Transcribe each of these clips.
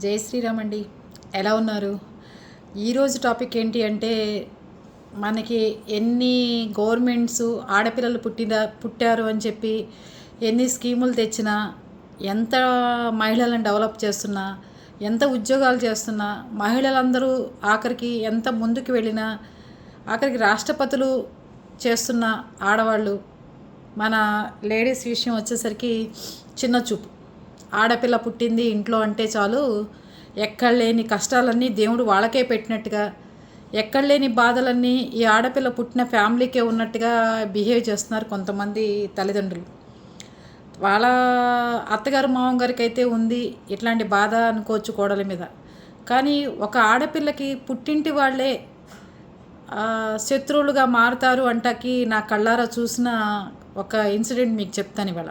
జై శ్రీరామ్ అండి. ఎలా ఉన్నారు? ఈరోజు టాపిక్ ఏంటి అంటే మనకి ఎన్ని గవర్నమెంట్స్ ఆడపిల్లలు పుట్టిన పుట్టారు అని చెప్పి ఎన్ని స్కీములు తెచ్చినా ఎంత మహిళలను డెవలప్ చేస్తున్నా ఎంత ఉద్యోగాలు చేస్తున్నా మహిళలందరూ ఆఖరికి ఎంత ముందుకు వెళ్ళినా ఆఖరికి రాష్ట్రపతులు చేస్తున్న ఆడవాళ్ళు మన లేడీస్ విషయం వచ్చేసరికి చిన్న చూపు. ఆడపిల్ల పుట్టింది ఇంట్లో అంటే చాలు ఎక్కడ లేని కష్టాలన్నీ దేవుడు వాళ్ళకే పెట్టినట్టుగా ఎక్కడ లేని బాధలన్నీ ఈ ఆడపిల్ల పుట్టిన ఫ్యామిలీకే ఉన్నట్టుగా బిహేవ్ చేస్తున్నారు కొంతమంది తల్లిదండ్రులు. వాళ్ళ అత్తగారు మామగారికి అయితే ఉంది ఇట్లాంటి బాధ అనుకోవచ్చు కోడల మీద. కానీ ఒక ఆడపిల్లకి పుట్టింటి వాళ్ళే శత్రువులుగా మారుతారు అంటాకి నా కళ్ళారా చూసిన ఒక ఇన్సిడెంట్ మీకు చెప్తాను ఇవాళ.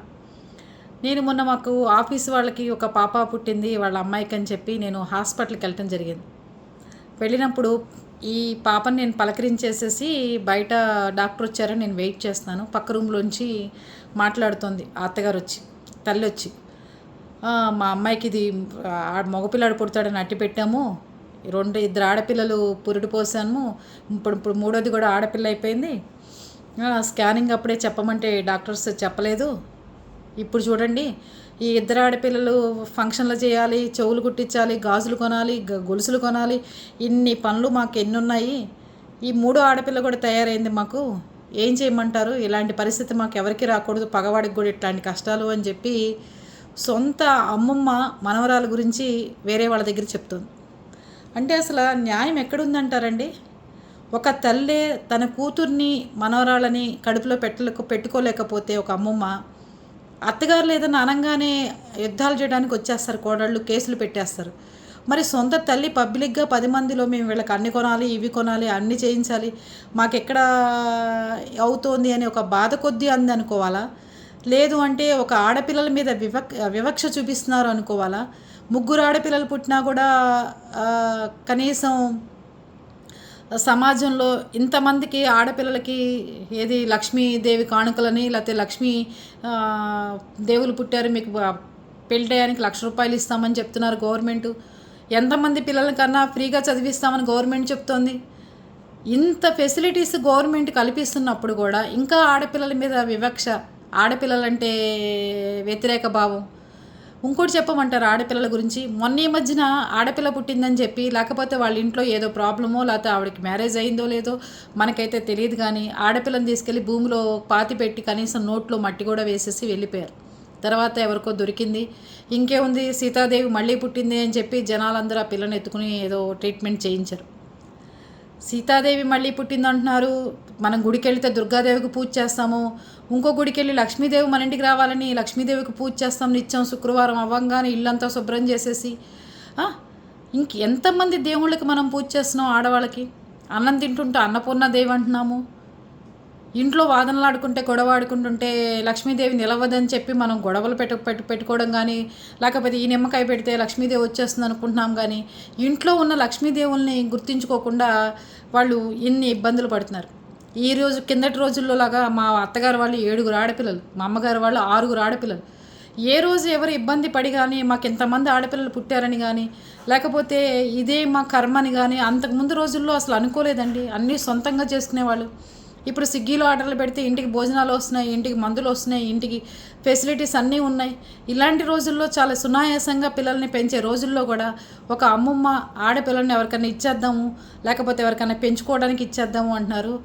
నేను మొన్న మాకు ఆఫీస్ వాళ్ళకి ఒక పాప పుట్టింది వాళ్ళ అమ్మాయికి అని చెప్పి నేను హాస్పిటల్కి వెళ్ళటం జరిగింది. వెళ్ళినప్పుడు ఈ పాపని నేను పలకరించేసేసి బయట డాక్టర్ వచ్చారని నేను వెయిట్ చేస్తున్నాను. పక్క రూమ్లోంచి మాట్లాడుతోంది అత్తగారు వచ్చి తల్లి వచ్చి మా అమ్మాయికి ఇది మగపిల్లాడు పుడతాడని అట్టి పెట్టాము. రెండు ఇద్దరు ఆడపిల్లలు పురుడు పోసాము. ఇప్పుడు ఇప్పుడు మూడోది కూడా ఆడపిల్ల అయిపోయింది. "ఆ, స్కానింగ్ అప్పుడే చెప్పమంటే డాక్టర్స్ చెప్పలేదు. ఇప్పుడు చూడండి ఈ ఇద్దరు ఆడపిల్లలు ఫంక్షన్లు చేయాలి చెవులు కుట్టించాలి గాజులు కొనాలి గొలుసులు కొనాలి ఇన్ని పనులు మాకు ఎన్ని ఉన్నాయి ఈ మూడో ఆడపిల్ల కూడా తయారైంది మాకు. ఏం చేయమంటారు? ఇలాంటి పరిస్థితి మాకు ఎవరికి రాకూడదు. పగవాడికి కూడా ఇట్లాంటి కష్టాలు అని చెప్పి సొంత అమ్మమ్మ మనవరాల గురించి వేరే వాళ్ళ దగ్గర చెప్తుంది. అంటే అసలు న్యాయం ఎక్కడుందంటారండి? ఒక తల్లే తన కూతుర్ని మనవరాళ్ళని కడుపులో పెట్టలకు పెట్టుకోలేకపోతే ఒక అమ్మమ్మ అత్తగారులు ఏదైనా అనగానే యుద్ధాలు చేయడానికి వచ్చేస్తారు కోడళ్ళు కేసులు పెట్టేస్తారు. మరి సొంత తల్లి పబ్లిక్గా పది మందిలో మేము వీళ్ళకి అన్ని కొనాలి ఇవి కొనాలి అన్ని చేయించాలి మాకెక్కడ అవుతోంది అని ఒక బాధ కొద్దీ అంది అనుకోవాలా? లేదు అంటే ఒక ఆడపిల్లల మీద వివక్ వివక్ష చూపిస్తున్నారు అనుకోవాలా? ముగ్గురు ఆడపిల్లలు పుట్టినా కూడా కనీసం సమాజంలో ఇంతమందికి ఆడపిల్లలకి ఏది లక్ష్మీదేవి కానుకలని లేకపోతే లక్ష్మీ దేవులు పుట్టారు మీకు బ- పెళ్ళి లక్ష రూపాయలు ఇస్తామని చెప్తున్నారు గవర్నమెంట్. ఎంతమంది పిల్లల కన్నా ఫ్రీగా చదివిస్తామని గవర్నమెంట్ చెప్తోంది. ఇంత ఫెసిలిటీస్ గవర్నమెంట్ కల్పిస్తున్నప్పుడు కూడా ఇంకా ఆడపిల్లల మీద వివక్ష ఆడపిల్లలంటే వ్యతిరేక భావం. ఇంకోటి చెప్పమంటారు ఆడపిల్లల గురించి. మొన్న ఈ మధ్యన ఆడపిల్ల పుట్టిందని చెప్పి లేకపోతే వాళ్ళ ఇంట్లో ఏదో ప్రాబ్లమో లేకపోతే ఆవిడకి మ్యారేజ్ అయిందో లేదో మనకైతే తెలియదు కానీ ఆడపిల్లని తీసుకెళ్ళి భూమిలో పాతి పెట్టి కనీసం నోట్లో మట్టి కూడా వేసేసి వెళ్ళిపోయారు. తర్వాత ఎవరికో దొరికింది. ఇంకేముంది? సీతాదేవి మళ్ళీ పుట్టింది అని చెప్పి జనాలందరూ ఆ పిల్లని ఎత్తుకుని ఏదో ట్రీట్మెంట్ చేయించారు. సీతాదేవి మళ్ళీ పుట్టింది అంటున్నారు మనం గుడికి వెళితే దుర్గాదేవికి పూజ చేస్తాము. ఇంకో గుడికి వెళ్ళి లక్ష్మీదేవి మన ఇంటికి రావాలని లక్ష్మీదేవికి పూజ చేస్తాం నిత్యం శుక్రవారం అవ్వంగానే ఇల్లంతా శుభ్రం చేసేసి. ఇంక ఎంతమంది దేవుళ్ళకి మనం పూజ చేస్తున్నాం ఆడవాళ్ళకి? అన్నం తింటుంటే అన్నపూర్ణ దేవి అంటున్నాము. ఇంట్లో వాదనలాడుకుంటే గొడవ ఆడుకుంటుంటే లక్ష్మీదేవి నిలవదని చెప్పి మనం గొడవలు పెట్టు పెట్టు పెట్టుకోవడం కానీ లేకపోతే ఈ నిమ్మకాయ పెడితే లక్ష్మీదేవి వచ్చేస్తుంది అనుకుంటున్నాం కానీ ఇంట్లో ఉన్న లక్ష్మీదేవుల్ని గుర్తించుకోకుండా వాళ్ళు ఇన్ని ఇబ్బందులు పడుతున్నారు. ఈ రోజు కిందటి రోజుల్లో లాగా మా అత్తగారు వాళ్ళు ఏడుగురు ఆడపిల్లలు మా అమ్మగారు వాళ్ళు ఆరుగురు ఆడపిల్లలు. ఏ రోజు ఎవరు ఇబ్బంది పడి కానీ మాకు ఇంతమంది ఆడపిల్లలు పుట్టారని కానీ లేకపోతే ఇదే మా కర్మని కానీ అంతకుముందు రోజుల్లో అసలు అనుకోలేదండి. అన్నీ సొంతంగా చేసుకునేవాళ్ళు. ఇప్పుడు స్విగ్గీలో ఆర్డర్లు పెడితే ఇంటికి భోజనాలు వస్తున్నాయి ఇంటికి మందులు వస్తున్నాయి ఇంటికి ఫెసిలిటీస్ అన్నీ ఉన్నాయి. ఇలాంటి రోజుల్లో చాలా సునాయాసంగా పిల్లల్ని పెంచే రోజుల్లో కూడా ఒక అమ్మమ్మ ఆడపిల్లల్ని ఎవరికైనా ఇచ్చేద్దాము లేకపోతే ఎవరికైనా పెంచుకోవడానికి ఇచ్చేద్దాము అంటున్నారు.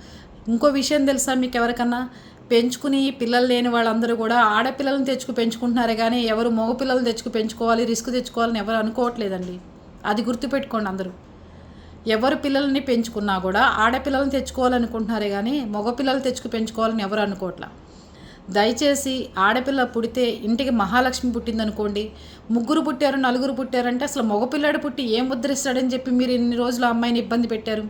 ఇంకో విషయం తెలుసా మీకు ఎవరికన్నా? పెంచుకుని పిల్లలు లేని వాళ్ళందరూ కూడా ఆడపిల్లల్ని తెచ్చుకు పెంచుకుంటున్నారే కానీ ఎవరు మగపిల్లల్ని తెచ్చుకు పెంచుకోవాలి రిస్క్ తెచ్చుకోవాలని ఎవరు అనుకోవట్లేదండి. అది గుర్తుపెట్టుకోండి అందరూ. ఎవరు పిల్లల్ని పెంచుకున్నా కూడా ఆడపిల్లల్ని తెచ్చుకోవాలనుకుంటున్నారే కానీ మగపిల్లలు తెచ్చుకు పెంచుకోవాలని ఎవరు అనుకోవట్లా. దయచేసి ఆడపిల్ల పుడితే ఇంటికి మహాలక్ష్మి పుట్టిందనుకోండి. ముగ్గురు పుట్టారు నలుగురు పుట్టారంటే అసలు మగపిల్లాడు పుట్టి ఏం ఉద్ధరిస్తాడని చెప్పి మీరు ఇన్ని రోజులు అమ్మాయిని ఇబ్బంది పెట్టారు?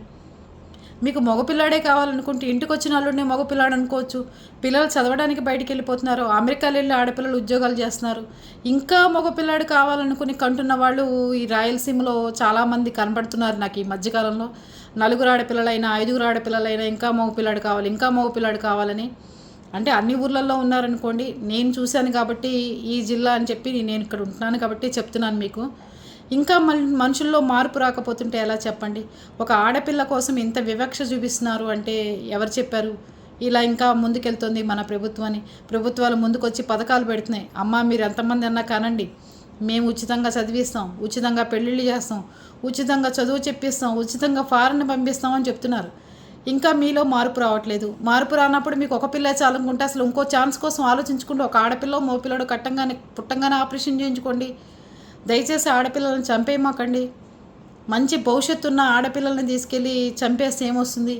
మీకు మగపిల్లాడే కావాలనుకుంటే ఇంటికి వచ్చిన అల్లుడిని మగపిల్లాడు అనుకోవచ్చు. పిల్లలు చదవడానికి బయటికి వెళ్ళిపోతున్నారు. అమెరికాలో వెళ్ళి ఆడపిల్లలు ఉద్యోగాలు చేస్తున్నారు. ఇంకా మగపిల్లాడు కావాలనుకుని కంటున్న వాళ్ళు ఈ రాయలసీమలో చాలామంది కనబడుతున్నారు నాకు ఈ మధ్యకాలంలో. నలుగురు ఆడపిల్లలైనా ఐదుగురు ఆడపిల్లలైనా ఇంకా మగపిల్లాడు కావాలి ఇంకా మగపిల్లాడు కావాలని. అంటే అన్ని ఊర్లలో ఉన్నారనుకోండి నేను చూశాను కాబట్టి ఈ జిల్లా అని చెప్పి నేను ఇక్కడ ఉంటున్నాను కాబట్టి చెప్తున్నాను మీకు. ఇంకా మనుషుల్లో మార్పు రాకపోతుంటే ఎలా చెప్పండి? ఒక ఆడపిల్ల కోసం ఇంత వివక్ష చూపిస్తున్నారు అంటే ఎవరు చెప్పారు? ఇలా ఇంకా ముందుకెళ్తుంది మన ప్రభుత్వాన్ని ప్రభుత్వాలు ముందుకొచ్చి పథకాలు పెడుతున్నాయి. అమ్మ మీరు ఎంతమంది అన్నా కానండి. మేము ఉచితంగా చదివిస్తాం. ఉచితంగా పెళ్ళిళ్ళు చేస్తాం. ఉచితంగా చదువు చెప్పిస్తాం. ఉచితంగా ఫారెన్ పంపిస్తామని చెప్తున్నారు. ఇంకా మీలో మార్పు రావట్లేదు. మార్పు రానప్పుడు మీకు ఒక పిల్ల చాలనుకుంటే అసలు ఇంకో ఛాన్స్ కోసం ఆలోచించుకుంటూ ఒక ఆడపిల్ల మోపిల్లడు కట్టంగానే పుట్టంగానే ఆపరేషన్ చేయించుకోండి. దయచేసి ఆడపిల్లలను చంపేయమాకండి. మంచి భవిష్యత్తు ఉన్న ఆడపిల్లల్ని తీసుకెళ్ళి చంపేస్తే ఏమొస్తుంది?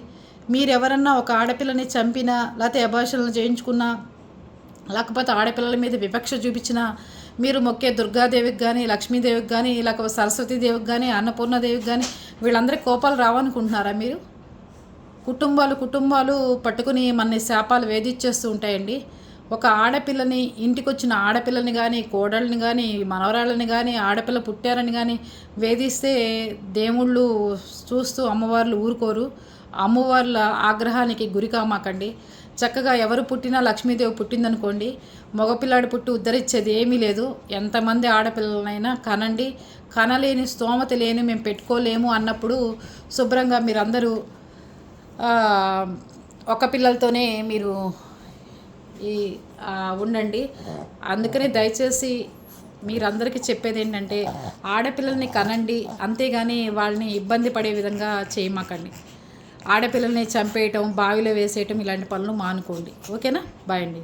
మీరు ఎవరన్నా ఒక ఆడపిల్లని చంపినా లేకపోతే అభాషణలు చేయించుకున్నా లేకపోతే ఆడపిల్లల మీద వివక్ష చూపించినా మీరు మొక్కే దుర్గాదేవికి కానీ లక్ష్మీదేవికి కానీ లేకపోతే సరస్వతీదేవికి కానీ అన్నపూర్ణదేవికి కానీ వీళ్ళందరికీ కోపాలు రావనుకుంటున్నారా మీరు? కుటుంబాలు కుటుంబాలు పట్టుకుని మన శాపాలు వేధించేస్తూ ఉంటాయండి. ఒక ఆడపిల్లని ఇంటికొచ్చిన ఆడపిల్లని కానీ కోడళ్ళని కానీ మనవరాళ్ళని కానీ ఆడపిల్ల పుట్టారని కానీ వేధిస్తే దేవుళ్ళు చూస్తూ అమ్మవార్లు ఊరుకోరు. అమ్మవార్ల ఆగ్రహానికి గురికామాకండి చక్కగా ఎవరు పుట్టినా లక్ష్మీదేవి పుట్టిందనుకోండి. మగపిల్లాడు పుట్టి ఉద్ధరించేది ఏమీ లేదు. ఎంతమంది ఆడపిల్లనైనా కనండి. కనలేని స్తోమత లేని మేము పెట్టుకోలేము అన్నప్పుడు శుభ్రంగా మీరందరూ ఒక పిల్లలతోనే మీరు ఈ ఉండండి. అందుకనే దయచేసి మీరందరికీ చెప్పేది ఏంటంటే ఆడపిల్లల్ని కనండి అంతేగాని వాళ్ళని ఇబ్బంది పడే విధంగా చేయమాకండి. ఆడపిల్లల్ని చంపేయటం బావిలో వేసేయటం ఇలాంటి పనులు మానుకోండి. ఓకేనా? బాయ్ అండి.